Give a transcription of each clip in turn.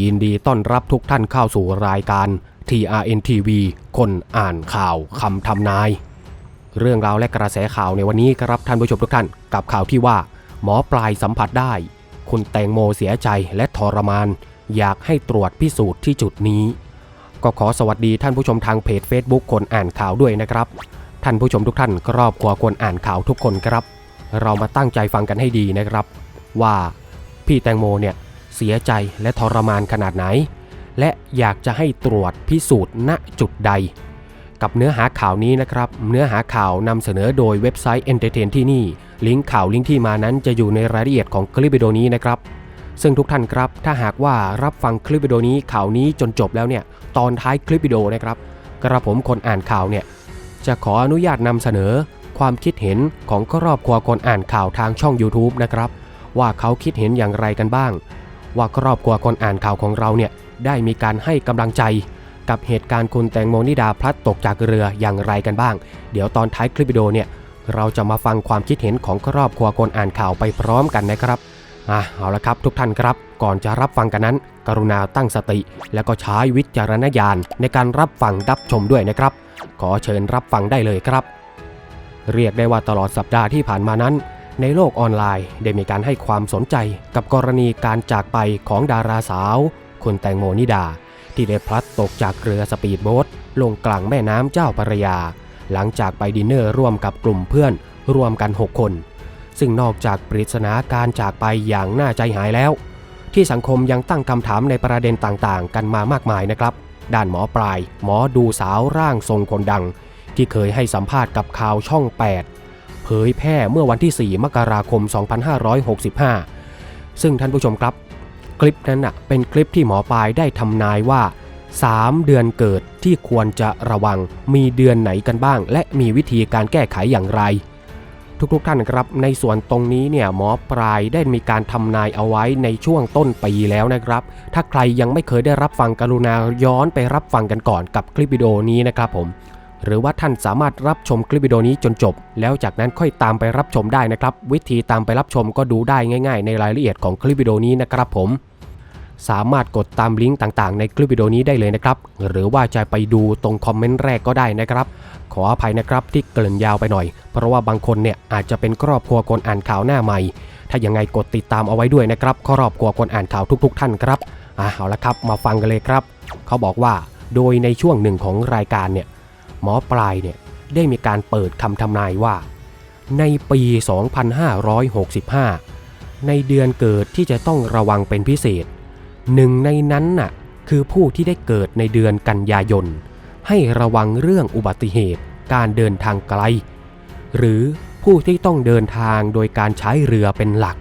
ยินดีต้อนรับทุกท่านเข้าสู่รายการ TRN TV คนอ่านข่าวคำทำนาย เรื่องราวและกระแสข่าวในวันนี้ครับท่านผู้ชมทุกท่าน กับข่าวที่ว่า หมอปลายสัมผัสได้ คุณแตงโมเสียใจและทรมาน อยากให้ตรวจพิสูจน์ที่จุดนี้ ก็ขอสวัสดีท่านผู้ชมทางเพจ Facebook คนอ่านข่าวด้วยนะครับ ท่านผู้ชมทุกท่านครอบครัวคนอ่านข่าวทุกคนครับ เรามาตั้งใจฟังกันให้ดีนะครับ ว่าพี่แตงโมเนี่ย เสียใจและทรมานขนาดไหน และอยากจะให้ตรวจพิสูจน์ณจุดใด กับเนื้อหาข่าวนี้นะครับ เนื้อหาข่าวนำเสนอโดยเว็บไซต์ Entertain ที่นี่ ลิงก์ข่าวลิงก์ที่มานั้นจะอยู่ในรายละเอียดของคลิปวิดีโอนี้นะครับซึ่งทุกท่านครับ ถ้าหากว่ารับฟังคลิปวิดีโอนี้ข่าวนี้จนจบแล้วเนี่ย ตอนท้ายคลิปวิดีโอนะครับ กระผมคนอ่านข่าวเนี่ย จะขออนุญาตนำเสนอ ความคิดเห็นของครอบครัวคนอ่านข่าวทางช่อง YouTube นะครับ ว่าเขาคิดเห็นอย่างไรกันบ้าง ว่าครอบครัวคนอ่านข่าวของเราเนี่ยได้มีการให้กำลังใจ กับเหตุการณ์คุณแตงโมนิดาพลัดตกจากเรืออย่างไรกันบ้าง เดี๋ยวตอนท้ายคลิปวิดีโอเนี่ยเราจะมาฟังความคิดเห็นของครอบครัวคนอ่านข่าวไปพร้อมกันนะครับอะเอาละครับทุกท่านครับ ก่อนจะรับฟังกันนั้น กรุณาตั้งสติ และก็ใช้วิจารณญาณในการรับฟังรับชมด้วยนะครับ ขอเชิญรับฟังได้เลยครับ เรียกได้ว่าตลอดสัปดาห์ที่ผ่านมานั้น ในโลกออนไลน์ได้มีการให้ความสนใจกับกรณีการจากไปของดาราสาว คุณแตงโมนิดา ที่ได้พลัดตกจากเรือสปีดโบ๊ทลงกลางแม่น้ำเจ้าพระยา หลังจากไปดินเนอร์ร่วมกับกลุ่มเพื่อนรวมกัน 6 คน ซึ่งนอกจากปริศนาการจากไปอย่างน่าใจหายแล้ว ที่สังคมยังตั้งคำถามในประเด็นต่างๆ กันมามากมายนะครับ ด้านหมอปลาย หมอดูสาวร่างทรงคนดัง ที่เคยให้สัมภาษณ์กับข่าวช่อง 8 เผยแพร่เมื่อวันที่ 4 มกราคม 2565 ซึ่งท่านผู้ชมครับ คลิปนั้นน่ะเป็นคลิปที่หมอปลายได้ทำนายว่า 3 เดือนเกิดที่ควรจะระวังมีเดือนไหนกันบ้าง และมีวิธีการแก้ไขอย่างไร ทุกๆท่านครับ ในส่วนตรงนี้เนี่ยหมอปลายได้มีการทำนายเอาไว้ในช่วงต้นปีแล้วนะครับ ถ้าใครยังไม่เคยได้รับฟังกรุณาย้อนไปรับฟังกันก่อนกับคลิปวิดีโอนี้นะครับผม หรือว่าท่านสามารถรับชมคลิปวิดีโอนี้จนจบ แล้วจากนั้นค่อยตามไปรับชมได้นะครับ วิธีตามไปรับชมก็ดูได้ง่าย ๆ ในรายละเอียดของคลิปวิดีโอนี้นะครับผม สามารถกดตามลิงก์ต่างๆ ในคลิปวิดีโอนี้ได้เลยนะครับ หรือว่าจะไปดูตรงคอมเมนต์แรกก็ได้นะครับ ขออภัยนะครับที่เกริ่นยาวไปหน่อย เพราะว่าบางคนเนี่ยอาจจะเป็นครอบครัวคนอ่านข่าวหน้าใหม่ ถ้ายังไงกดติดตามเอาไว้ด้วยนะครับครอบครัวคนอ่านข่าวทุก ๆ ท่านครับอะเอาละครับ มาฟังกันเลยครับ เขาบอกว่า โดยในช่วงหนึ่งของรายการเนี่ย หมอปลายเนี่ยได้มีการเปิดคำทำนายว่า ในปี 2565 ในเดือนเกิดที่จะต้องระวังเป็นพิเศษ หนึ่งในนั้นน่ะคือผู้ที่ได้เกิดในเดือนกันยายน ให้ระวังเรื่องอุบัติเหตุ การเดินทางไกล หรือผู้ที่ต้องเดินทางโดยการใช้เรือเป็นหลัก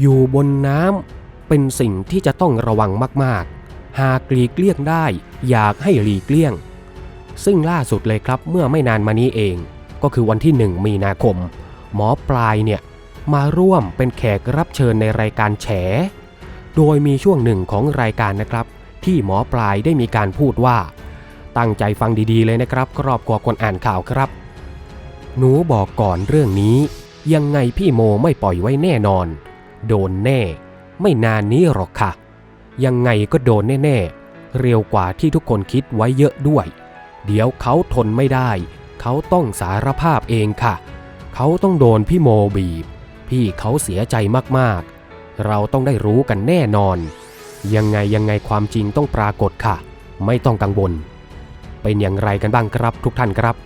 อยู่บนน้ำเป็นสิ่งที่จะต้องระวังมาก ๆ หากหลีกเลี่ยงได้อยากให้หลีกเลี่ยง ซึ่งล่าสุดเลยครับเมื่อไม่นานมานี้เอง ก็คือวันที่ 1 มีนาคม หมอปลายเนี่ยมาร่วมเป็นแขกรับเชิญในรายการแฉ โดยมีช่วงหนึ่งของรายการนะครับ ที่หมอปลายได้มีการพูดว่า ตั้งใจฟังดีๆเลยนะครับครอบครัวคนอ่านข่าวครับ หนูบอกก่อนเรื่องนี้ ยังไงพี่โมไม่ปล่อยไว้แน่นอน โดนแน่ ไม่นานนี้หรอกค่ะ ยังไงก็โดนแน่ๆเร็วกว่าที่ทุกคนคิดไว้เยอะด้วย เดี๋ยวเขาทนไม่ได้ เขาต้องสารภาพเองค่ะ เขาต้องโดนพี่โมบีบ พี่เขาเสียใจมากๆ เราต้องได้รู้กันแน่นอน ยังไงยังไงความจริงต้องปรากฏค่ะ ไม่ต้องกังวล เป็นอย่างไรกันบ้างครับทุกท่านครับ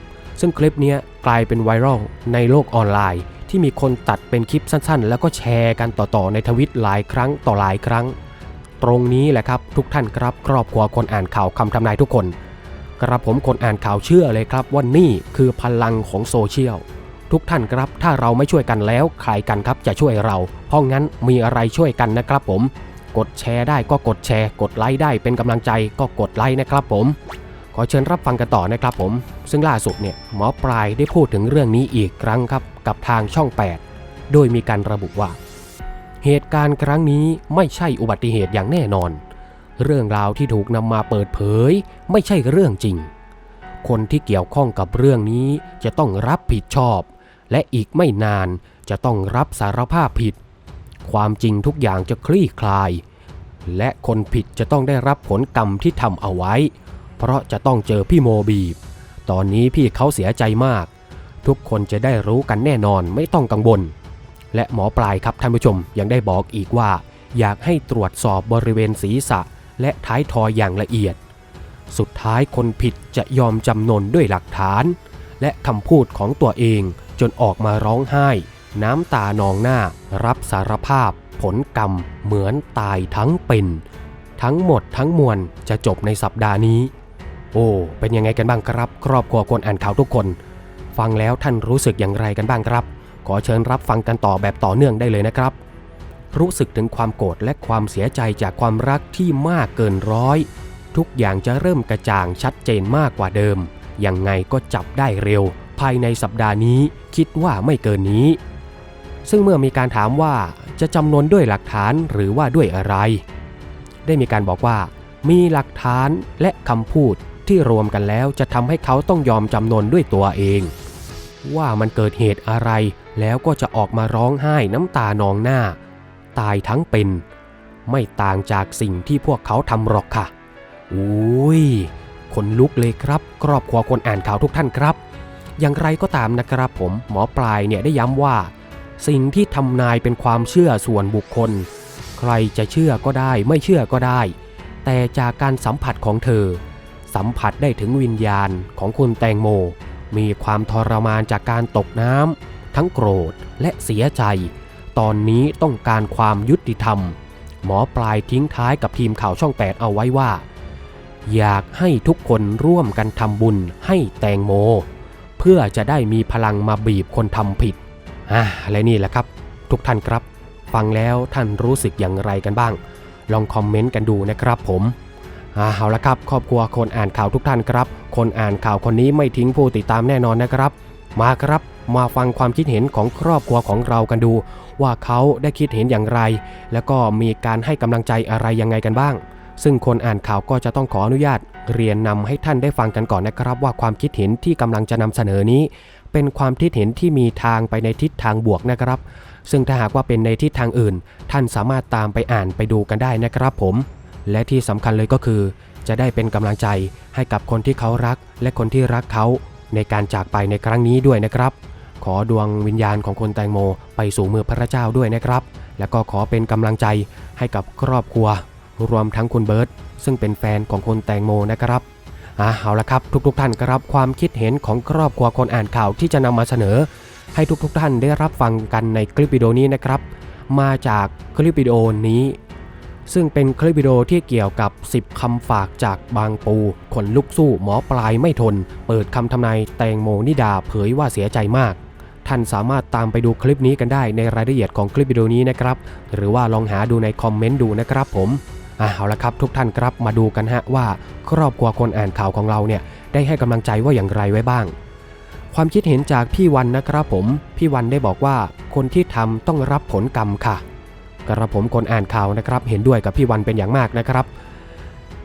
ซึ่งคลิปนี้กลายเป็นไวรัลในโลกออนไลน์ ที่มีคนตัดเป็นคลิปสั้นๆ แล้วก็แชร์กันต่อๆในทวิตหลายครั้งต่อหลายครั้ง ตรงนี้แหละครับทุกท่านครับครอบครัวคนอ่านข่าวคำทำนายทุกคน กระผมคนอ่านข่าวเชื่อเลยครับว่านี่คือพลังของโซเชียลทุกท่านครับถ้าเราไม่ช่วยกันแล้วใครกันครับจะช่วยเรา เพราะงั้นมีอะไรช่วยกันนะครับผม กดแชร์ได้ก็กดแชร์ กดไลค์ได้เป็นกำลังใจก็กดไลค์นะครับผม ขอเชิญรับฟังกันต่อนะครับผม ซึ่งล่าสุดเนี่ยหมอปลายได้พูดถึงเรื่องนี้อีกครั้งครับกับทางช่อง 8 โดยมีการระบุว่า เหตุการณ์ครั้งนี้ไม่ใช่อุบัติเหตุอย่างแน่นอน เรื่องราวที่ถูกนำมาเปิดเผย ไม่ใช่เรื่องจริง คนที่เกี่ยวข้องกับเรื่องนี้จะต้องรับผิดชอบ และอีกไม่นานจะต้องรับสารภาพผิด ความจริงทุกอย่างจะคลี่คลาย และคนผิดจะต้องได้รับผลกรรมที่ทำเอาไว้ เพราะจะต้องเจอพี่โมบีบ ตอนนี้พี่เขาเสียใจมาก ทุกคนจะได้รู้กันแน่นอนไม่ต้องกังวล และหมอปลายครับท่านผู้ชมยังได้บอกอีกว่า อยากให้ตรวจสอบบริเวณศีรษะ และท้ายทอยอย่างละเอียด สุดท้ายคนผิดจะยอมจำนนด้วยหลักฐาน และคำพูดของตัวเองจนออกมาร้องไห้ น้ำตานองหน้ารับสารภาพ ผลกรรมเหมือนตายทั้งเป็น ทั้งหมดทั้งมวลจะจบในสัปดาห์นี้ โอ้ เป็นยังไงกันบ้างครับ ครอบครัวคนอ่านข่าวทุกคน ฟังแล้วท่านรู้สึกอย่างไรกันบ้างครับ ขอเชิญรับฟังกันต่อแบบต่อเนื่องได้เลยนะครับ รู้สึกถึงความโกรธและความเสียใจจากความรักที่มากเกินร้อย ทุกอย่างจะเริ่มกระจ่างชัดเจนมากกว่าเดิม ยังไงก็จับได้เร็ว ภายในสัปดาห์นี้คิดว่าไม่เกินนี้ ซึ่งเมื่อมีการถามว่าจะจำนวนด้วยหลักฐานหรือว่าด้วยอะไร ได้มีการบอกว่า มีหลักฐานและคำพูดที่รวมกันแล้วจะทำให้เขาต้องยอมจำนนด้วยตัวเอง ว่ามันเกิดเหตุอะไร แล้วก็จะออกมาร้องไห้น้ำตานองหน้า ตายทั้งเป็น ไม่ต่างจากสิ่งที่พวกเขาทำหรอกค่ะอุ้ยคนลุกเลยครับ ครอบครัวคนอ่านข่าวทุกท่านครับ อย่างไรก็ตามนะครับผมหมอปลายเนี่ยได้ย้ำว่า สิ่งที่ทำนายเป็นความเชื่อส่วนบุคคล ใครจะเชื่อก็ได้ไม่เชื่อก็ได้ แต่จากการสัมผัสของเธอ สัมผัสได้ถึงวิญญาณของคุณแตงโม มีความทรมานจากการตกน้ำทั้งโกรธและเสียใจ ตอนนี้ต้องการความยุติธรรม หมอปลายทิ้งท้ายกับทีมข่าวช่อง 8 เอาไว้ว่า อยากให้ทุกคนร่วมกันทำบุญให้แตงโม เพื่อจะได้มีพลังมาบีบคนทำผิดอ่าและนี่แหละครับ ทุกท่านครับ ฟังแล้วท่านรู้สึกอย่างไรกันบ้าง ลองคอมเมนต์กันดูนะครับผมอ่าเอาละครับครอบครัวคนอ่านข่าวทุกท่านครับ คนอ่านข่าวคนนี้ไม่ทิ้งผู้ติดตามแน่นอนนะครับ มาครับ มาฟังความคิดเห็นของครอบครัวของเรากันดู ว่าเขาได้คิดเห็นอย่างไร แล้วก็มีการให้กำลังใจอะไรยังไงกันบ้าง ซึ่งคนอ่านข่าวก็จะต้องขออนุญาต เรียนนำให้ท่านได้ฟังกันก่อนนะครับ ว่าความคิดเห็นที่กำลังจะนำเสนอนี้ เป็นความคิดเห็นที่มีทางไปในทิศทางบวกนะครับ ซึ่งถ้าหากว่าเป็นในทิศทางอื่น ท่านสามารถตามไปอ่านไปดูกันได้นะครับผม และที่สำคัญเลยก็คือ จะได้เป็นกำลังใจให้กับคนที่เขารัก และคนที่รักเขาในการจากไปในครั้งนี้ด้วยนะครับ ขอดวงวิญญาณของคนแตงโม ไปสู่มือพระเจ้าด้วยนะครับ แล้วก็ขอเป็นกำลังใจให้กับครอบครัว รวมทั้งคุณเบิร์ตซึ่งเป็นแฟนของคนแตงโมนะครับอ่าเอาละครับทุกๆทท่านครับความคิดเห็นของครอบครัวคนอ่านข่าวที่จะนำมาเสนอ ให้ทุกๆทท่านได้รับฟังกันในคลิปวิดีโอนี้นะครับ มาจากคลิปวิดีโอนี้ ซึ่งเป็นคลิปวิดีโอที่เกี่ยวกับ 10คำฝากจากบางปูขนลุกสู้หมอปลายไม่ทน เปิดคำทำนายแตงโมนิดาเผยว่าเสียใจมาก ท่านสามารถตามไปดูคลิปนี้กันได้ในรายละเอียดของคลิปวิดีโอนี้นะครับ หรือว่าลองหาดูในคอมเมนต์ดูนะครับผมอาเอาละครับทุกท่านครับมาดูกันฮะว่าครอบครัวคนอ่านข่าวของเราเนี่ยได้ให้กำลังใจว่าอย่างไรไว้บ้าง ความคิดเห็นจากพี่วันนะครับผมพี่วันได้บอกว่าคนที่ทำต้องรับผลกรรมค่ะ กระผมคนอ่านข่าวนะครับ เห็นด้วยกับพี่วันเป็นอย่างมากนะครับ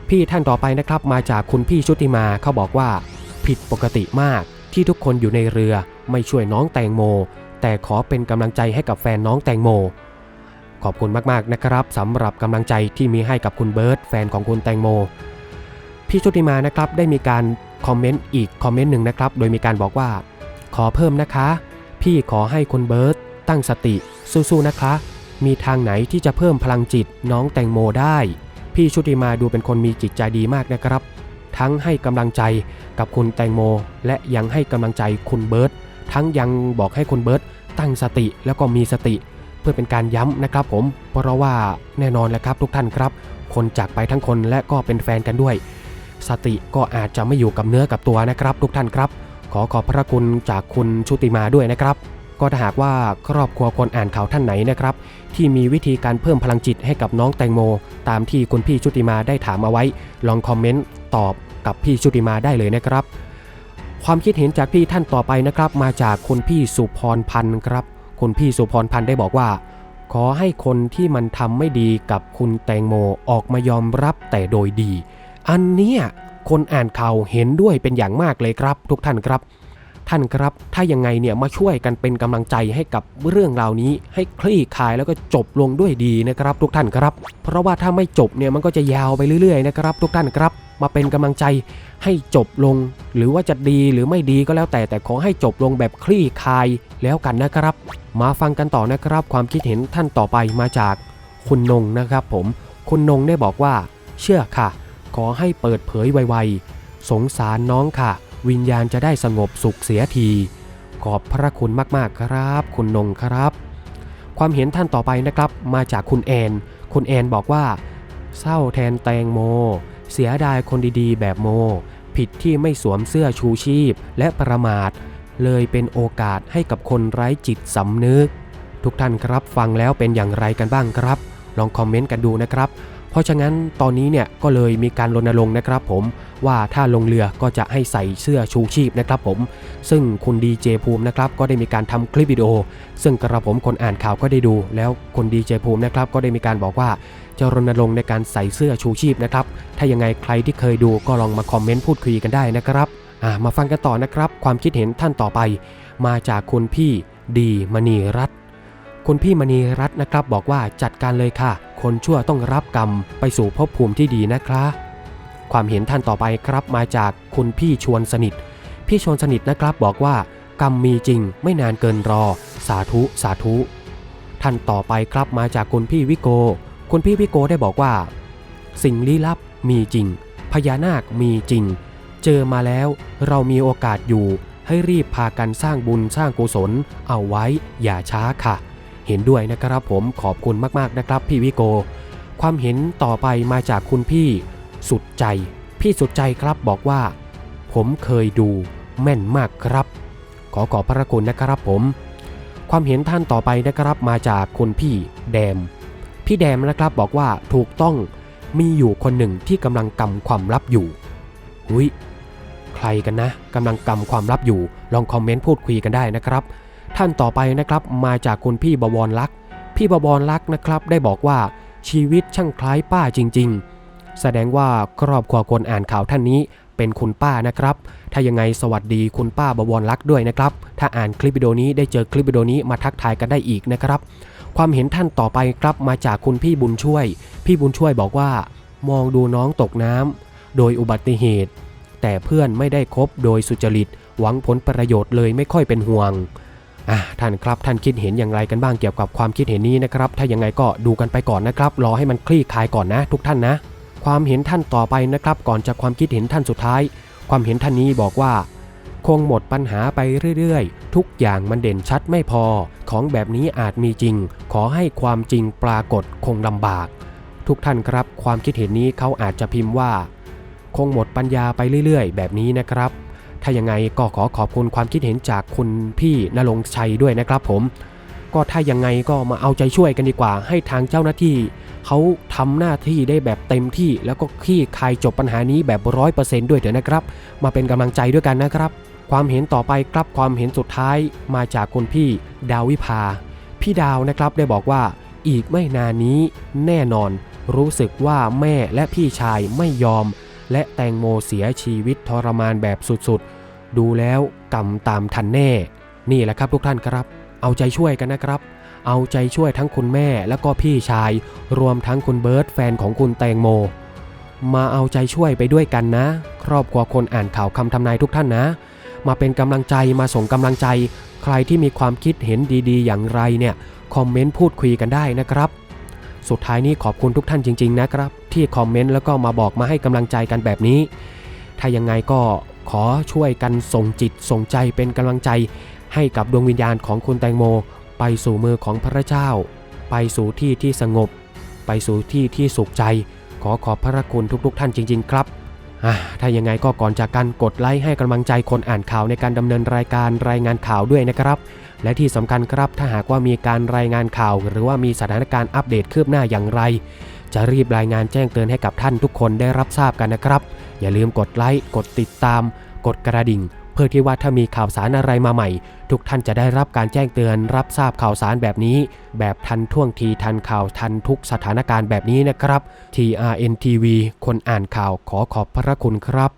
พี่ท่านต่อไปนะครับมาจากคุณพี่ชุติมาเขาบอกว่า ผิดปกติมากที่ทุกคนอยู่ในเรือ ไม่ช่วยน้องแตงโม แต่ขอเป็นกำลังใจให้กับแฟนน้องแตงโม ขอบคุณมากๆนะครับสำหรับกำลังใจที่มีให้กับคุณเบิร์ตแฟนของคุณแตงโม พี่ชุติมานะครับได้มีการคอมเมนต์อีกคอมเมนต์หนึ่งนะครับ โดยมีการบอกว่า ขอเพิ่มนะคะ พี่ขอให้คุณเบิร์ตตั้งสติสู้ๆนะคะ มีทางไหนที่จะเพิ่มพลังจิตน้องแตงโมได้ พี่ชุติมาดูเป็นคนมีจิตใจดีมากนะครับ ทั้งให้กำลังใจกับคุณแตงโม และยังให้กำลังใจคุณเบิร์ต ทั้งยังบอกให้คุณเบิร์ตตั้งสติแล้วก็มีสติ เพื่อเป็นการย้ำนะครับผม เพราะว่าแน่นอนแหละครับทุกท่านครับ คนจากไปทั้งคนและก็เป็นแฟนกันด้วย สติก็อาจจะไม่อยู่กับเนื้อกับตัวนะครับ ทุกท่านครับ ขอขอบพระคุณจากคุณชุติมาด้วยนะครับ ก็ถ้าหากว่าครอบครัวคนอ่านข่าวท่านไหนนะครับ ที่มีวิธีการเพิ่มพลังจิตให้กับน้องแตงโม ตามที่คุณพี่ชุติมาได้ถามเอาไว้ ลองคอมเมนต์ตอบกับพี่ชุติมาได้เลยนะครับ ความคิดเห็นจากพี่ท่านต่อไปนะครับ มาจากคุณพี่สุพรพันธ์ครับคุณพี่สุพรพันธ์ได้บอกว่า ขอให้คนที่มันทำไม่ดีกับคุณแตงโมออกมายอมรับแต่โดยดี อันเนี้ยคนอ่านข่าวเห็นด้วยเป็นอย่างมากเลยครับ ทุกท่านครับ ท่านครับ ถ้ายังไงเนี่ยมาช่วยกันเป็นกำลังใจให้กับเรื่องราวนี้ ให้คลี่คลายแล้วก็จบลงด้วยดีนะครับทุกท่านครับ เพราะว่าถ้าไม่จบเนี่ยมันก็จะยาวไปเรื่อยๆนะครับทุกท่านครับ มาเป็นกำลังใจให้จบลง หรือว่าจะดีหรือไม่ดีก็แล้วแต่แต่ขอให้จบลงแบบคลี่คลายแล้วกันนะครับ มาฟังกันต่อนะครับ ความคิดเห็นท่านต่อไปมาจากคุณนงนะครับผมคุณนงได้บอกว่า เชื่อค่ะ ขอให้เปิดเผยไวๆสงสารน้องค่ะ วิญญาณจะได้สงบสุขเสียที ขอบพระคุณมากๆครับ คุณนงครับ ความเห็นท่านต่อไปนะครับ มาจากคุณแอน คุณแอนบอกว่า เศร้าแทนแตงโม เสียดายคนดีๆ แบบโม ผิดที่ไม่สวมเสื้อชูชีพและประมาท เลยเป็นโอกาสให้กับคนไร้จิตสำนึก ทุกท่านครับฟังแล้วเป็นอย่างไรกันบ้างครับ ลองคอมเมนต์กันดูนะครับ เพราะฉะนั้นตอนนี้เนี่ยก็เลยมีการรณรงค์นะครับผมว่าถ้าลงเรือก็จะให้ใส่เสื้อชูชีพนะครับผม ซึ่งคุณดีเจภูมินะครับก็ได้มีการทำคลิปวิดีโอ ซึ่งกระผมคนอ่านข่าวก็ได้ดู แล้วคนดีเจภูมินะครับก็ได้มีการบอกว่าจะรณรงค์ในการใส่เสื้อชูชีพนะครับ ถ้ายังไงใครที่เคยดูก็ลองมาคอมเมนต์พูดคุยกันได้นะครับมาฟังกันต่อนะครับ ความคิดเห็นท่านต่อไป มาจากคุณพี่ดีมณีรัตน์ คุณพี่มณีรัตน์นะครับบอกว่าจัดการเลยค่ะ คนชั่วต้องรับกรรมไปสู่ภพภูมิที่ดีนะครับความเห็นท่านต่อไปครับมาจากคุณพี่ชวนสนิท พี่ชวนสนิทนะครับบอกว่ากรรมมีจริงไม่นานเกินรอ สาธุสาธุ ท่านต่อไปครับมาจากคุณพี่วิโก คุณพี่วิโกได้บอกว่า สิ่งลี้ลับมีจริง พญานาคมีจริง เจอมาแล้วเรามีโอกาสอยู่ ให้รีบพากันสร้างบุญสร้างกุศล เอาไว้อย่าช้าค่ะ เห็นด้วยนะครับผมขอบคุณมากๆนะครับ พี่วิโก ความเห็นต่อไปมาจากคุณพี่สุดใจ พี่สุดใจครับบอกว่า ผมเคยดูแม่นมากครับ ขอขอบพระคุณนะครับผม ความเห็นท่านต่อไปนะครับมาจากคุณพี่แดม พี่แดมนะครับบอกว่าถูกต้องมีอยู่คนหนึ่งที่กำลังกำความลับอยู่หุยใครกันนะกำลังกำความลับอยู่ ลองคอมเมนต์พูดคุยกันได้นะครับ ท่านต่อไปนะครับมาจากคุณพี่บวรลักษ์พี่บวรลักษ์นะครับได้บอกว่าชีวิตช่างคล้ายป้าจริง ๆ แสดงว่าครอบครัวคนอ่านข่าวท่านนี้เป็นคุณป้านะครับ ถ้ายังไงสวัสดีคุณป้าบวรลักษ์ด้วยนะครับ ถ้าอ่านคลิปวิดีโอนี้ได้เจอคลิปวิดีโอนี้มาทักทายกันได้อีกนะครับ ความเห็นท่านต่อไปครับมาจากคุณพี่บุญช่วย พี่บุญช่วยบอกว่า มองดูน้องตกน้ำโดยอุบัติเหตุ แต่เพื่อนไม่ได้คบโดยสุจริต หวังผลประโยชน์เลยไม่ค่อยเป็นห่วง ท่านครับท่านคิดเห็นอย่างไรกันบ้างเกี่ยวกับความคิดเห็นนี้นะครับ ถ้ายังไงก็ดูกันไปก่อนนะครับ รอให้มันคลี่คลายก่อนนะ ทุกท่านนะ ความเห็นท่านต่อไปนะครับ ก่อนจากความคิดเห็นท่านสุดท้าย ความเห็นท่านนี้บอกว่า คงหมดปัญหาไปเรื่อยๆ ทุกอย่างมันเด่นชัดไม่พอ ของแบบนี้อาจมีจริง ขอให้ความจริงปรากฏคงลำบาก ทุกท่านครับ ความคิดเห็นนี้เขาอาจจะพิมพ์ว่า คงหมดปัญญาไปเรื่อยๆ แบบนี้นะครับ ถ้ายังไงก็ขอขอบคุณความคิดเห็นจากคุณพี่นรงชัยด้วยนะครับ ผม ก็ถ้ายังไงก็มาเอาใจช่วยกันดีกว่า ให้ทางเจ้าหน้าที่เขาทำหน้าที่ได้แบบเต็มที่ แล้วก็คลี่คลายจบปัญหานี้แบบร้อยเปอร์เซนต์ด้วยเถอะนะครับ มาเป็นกำลังใจด้วยกันนะครับ ความเห็นต่อไปครับความเห็นสุดท้ายมาจากคุณพี่ ดาวิภา พี่ดาวนะครับได้บอกว่าอีกไม่นานนี้แน่นอน รู้สึกว่าแม่และพี่ชายไม่ยอม และแตงโมเสียชีวิตทรมานแบบสุดๆ ดูแล้วกรรมตามทันแน่ นี่แหละครับทุกท่านครับ เอาใจช่วยกันนะครับ เอาใจช่วยทั้งคุณแม่แล้วก็พี่ชาย รวมทั้งคุณเบิร์ตแฟนของคุณแตงโม มาเอาใจช่วยไปด้วยกันนะ ครอบครัวคนอ่านข่าวคำทำนายทุกท่านนะ มาเป็นกำลังใจมาส่งกำลังใจ ใครที่มีความคิดเห็นดีๆ อย่างไรเนี่ยคอมเมนต์พูดคุยกันได้นะครับ สุดท้ายนี้ขอบคุณทุกท่านจริง ๆ นะครับ ที่คอมเมนต์แล้วก็มาบอกมาให้กำลังใจกันแบบนี้ ถ้ายังไงก็ขอช่วยกันส่งจิตส่งใจเป็นกำลังใจ ให้กับดวงวิญญาณของคุณแตงโม ไปสู่มือของพระเจ้า ไปสู่ที่ที่สงบ ไปสู่ที่ที่สุขใจ ขอขอบพระคุณทุกๆ ท่านจริง ๆ ครับ ถ้ายังไงก็ก่อนจากกันกดไลค์ให้กำลังใจคนอ่านข่าวในการดำเนินรายการรายงานข่าวด้วยนะครับ และที่สำคัญครับถ้าหากว่ามีการรายงานข่าว หรือว่ามีสถานการณ์อัปเดตคืบหน้าอย่างไร จะรีบรายงานแจ้งเตือนให้กับท่านทุกคนได้รับทราบกันนะครับ อย่าลืมกดไลค์กดติดตาม กดกระดิ่ง เพื่อที่ว่าถ้ามีข่าวสารอะไรมาใหม่ ทุกท่านจะได้รับการแจ้งเตือน รับทราบข่าวสารแบบนี้ แบบทันท่วงทีทันข่าวทันทุกสถานการณ์แบบนี้นะครับ TRN TV คนอ่านข่าวขอขอบพระคุณครับ